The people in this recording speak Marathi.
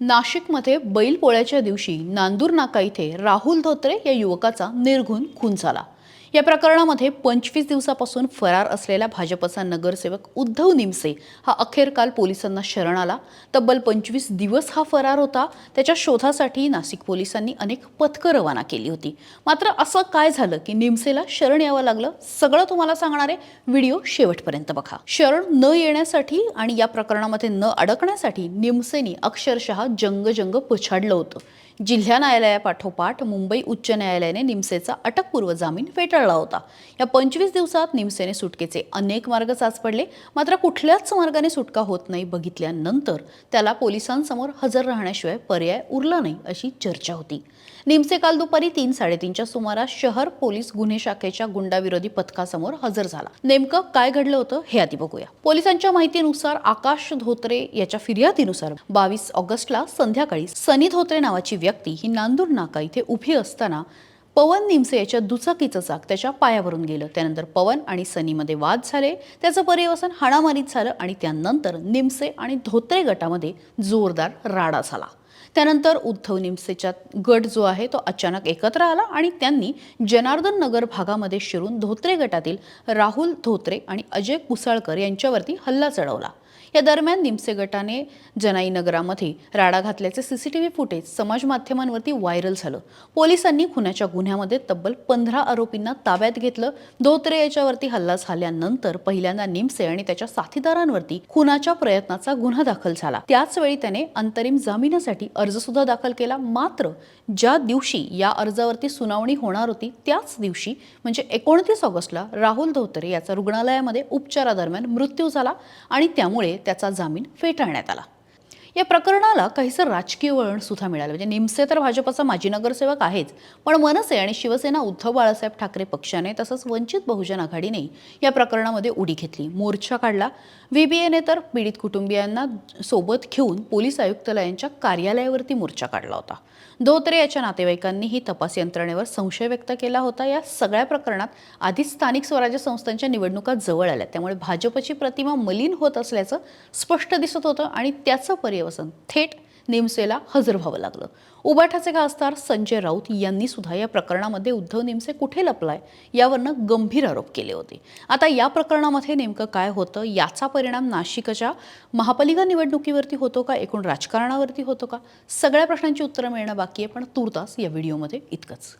नाशिकमध्ये बैलपोळ्याच्या दिवशी नांदूर नाका इथे राहुल धोत्रे या युवकाचा निर्घुण खून झाला. या प्रकरणामध्ये पंचवीस दिवसापासून फरार असलेला भाजपचा नगरसेवक उद्धव निमसे हा अखेर काल पोलिसांना शरण आला. तब्बल पंचवीस दिवस हा फरार होता. त्याच्या शोधासाठी नाशिक पोलिसांनी अनेक पथकं रवाना केली होती. मात्र असं काय झालं की निमसेला शरण यावं लागलं? सगळं तुम्हाला सांगणारे व्हिडिओ शेवटपर्यंत बघा. शरण न येण्यासाठी आणि या प्रकरणामध्ये न अडकण्यासाठी निमसेनी अक्षरशः जंगजंग पछाडलं होतं. जिल्हा न्यायालयापाठोपाठ मुंबई उच्च न्यायालयाने निमसेचा अटकपूर्व जामीन फेटाळला होता. या पंचवीस दिवसात निमसेने सुटकेचे अनेक मार्ग साचपडले. मात्र कुठल्याच मार्गाने सुटका होत नाही बघितल्यानंतर त्याला पोलिसांसमोर हजर राहण्याशिवाय पर्याय उरला नाही अशी चर्चा होती. निमसे काल दुपारी तीन साडेतीनच्या सुमारास शहर पोलीस गुन्हे शाखेच्या गुंडाविरोधी पथकासमोर हजर झाला. नेमकं काय घडलं होतं हे आधी बघूया. पोलिसांच्या माहितीनुसार आकाश धोत्रे याच्या फिर्यादीनुसार बावीस ऑगस्टला संध्याकाळी सनी धोत्रे नावाची व्यक्ती ही नांदूर नाका इथे उभी असताना पवन निमसे याच्या दुचाकीचं चाक त्याच्या पायावरून गेलं. त्यानंतर पवन आणि सनीमध्ये वाद झाले. त्याचं पर्यवसन हाणामारीत झालं आणि त्यानंतर निमसे आणि धोत्रे गटामध्ये जोरदार राडा झाला. त्यानंतर उद्धव निमसेच्या गट जो आहे तो अचानक एकत्र आला आणि त्यांनी जनार्दन नगर भागामध्ये शिरून धोत्रे गटातील राहुल धोत्रे आणि अजय कुसाळकर यांच्यावरती हल्ला चढवला. या दरम्यान निमसे गटाने जनाई नगरामध्ये राडा घातल्याचे सीसीटीव्ही फुटेज समाज माध्यमांवरती व्हायरल झालं. पोलिसांनी खुनाच्या गुन्ह्यामध्ये तब्बल पंधरा आरोपींना ताब्यात घेतलं. धोत्रे याच्यावरती हल्ला झाल्यानंतर पहिल्यांदा निमसे आणि त्याच्या साथीदारांवरती खुनाच्या प्रयत्नाचा गुन्हा दाखल झाला. त्याच वेळी त्याने अंतरिम जामिनासाठी अर्ज अर्जसुद्धा दाखल केला. मात्र ज्या दिवशी या अर्जावरती सुनावणी होणार होती त्याच दिवशी म्हणजे एकोणतीस ऑगस्टला राहुल धोत्रे याचा रुग्णालयामध्ये उपचारादरम्यान मृत्यू झाला आणि त्यामुळे त्याचा जामीन फेटाळण्यात आला. या प्रकरणाला काहीसं राजकीय वळण सुद्धा मिळालं. म्हणजे निमसे तर भाजपचा माजी नगरसेवक आहेच पण मनसे आणि शिवसेना उद्धव बाळासाहेब ठाकरे पक्षाने तसंच वंचित बहुजन आघाडीने या प्रकरणामध्ये उडी घेतली. मोर्चा काढला. व्हीबीएने तर पीडित कुटुंबियांना सोबत घेऊन पोलीस आयुक्तालयांच्या कार्यालयावरती मोर्चा काढला होता. धोत्रे याच्या नातेवाईकांनीही तपास यंत्रणेवर संशय व्यक्त केला होता. या सगळ्या प्रकरणात आधीच स्थानिक स्वराज्य संस्थांच्या निवडणुका जवळ आल्या. त्यामुळे भाजपची प्रतिमा मलिन होत असल्याचं स्पष्ट दिसत होतं आणि त्याचं देवसन थेट निमसेला हजर व्हावं लागलं. उबाठाचे खासदार संजय राऊत यांनी सुद्धा या प्रकरणामध्ये उद्धव निमसे कुठे लपलाय यावरनं गंभीर आरोप केले होते. आता या प्रकरणामध्ये नेमकं काय होतं याचा परिणाम नाशिकच्या महापालिका निवडणुकीवरती होतो का एकूण राजकारणावरती होतो का? सगळ्या प्रश्नांची उत्तरं मिळणं बाकी आहे पण तूर्तास या व्हिडिओमध्ये इतकंच.